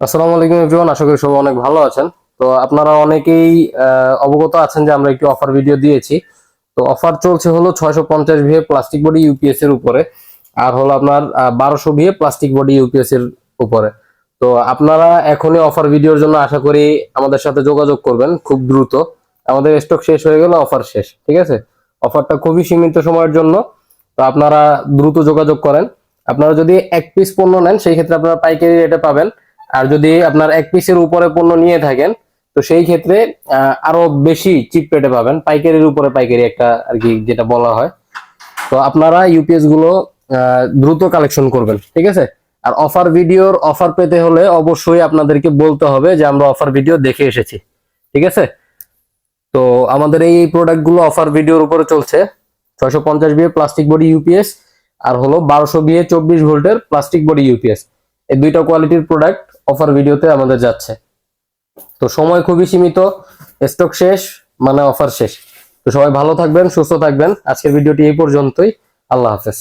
আসসালামু আলাইকুম এভরিওয়ান, আশা করি সবাই অনেক ভালো আছেন। তো আপনারা অনেকেই অবগত আছেন যে আমরা একটি অফার ভিডিও দিয়েছি। তো অফার চলছে হলো ছয়শো পঞ্চাশ ভিএ প্লাস্টিক বডি ইউপিএস এর উপরে, আর হলো আপনার বারোশো ভিএ প্লাস্টিক বডি ইউপিএস এর উপরে। তো আপনারা এখনই অফার ভিডিওর জন্য আশা করি আমাদের সাথে যোগাযোগ করবেন খুব দ্রুত। আমাদের স্টক শেষ হয়ে গেল অফার শেষ, ঠিক আছে? অফারটা খুবই সীমিত সময়ের জন্য, তো আপনারা দ্রুত যোগাযোগ করেন। আপনারা যদি এক পিস পণ্য নেন, সেই ক্ষেত্রে আপনারা পাইকারি রেটে পাবেন। আর যদি আপনার এক পিসের উপরে পণ্য নিয়ে থাকেন, তো সেই ক্ষেত্রে আরও বেশি চিপ রেটে পাবেন। পাইকারির উপরে পাইকারি একটা আর কি যেটা বলা হয়। তো আপনারা ইউপিএসগুলো দ্রুত কালেকশন করবেন, ঠিক আছে? আর অফার ভিডিওর অফার পেতে হলে অবশ্যই আপনাদেরকে বলতে হবে যে আমরা অফার ভিডিও দেখে এসেছি, ঠিক আছে? তো আমাদের এই প্রোডাক্টগুলো অফার ভিডিওর উপরে চলছে। ছয়শো পঞ্চাশ বিয়ে প্লাস্টিক বডি ইউপিএস আর হলো বারোশো বিয়ে চব্বিশ ভোল্টের প্লাস্টিক বডি ইউপিএস এই দুইটা কোয়ালিটির প্রোডাক্ট অফার ভিডিওতে আমাদের যাচ্ছে। তো সময় খুবই সীমিত স্টক শেষ মানে অফার শেষ। তো সবাই ভালো থাকবেন, সুস্থ থাকবেন। আজকের ভিডিওটি এই পর্যন্তই। আল্লাহ হাফেজ।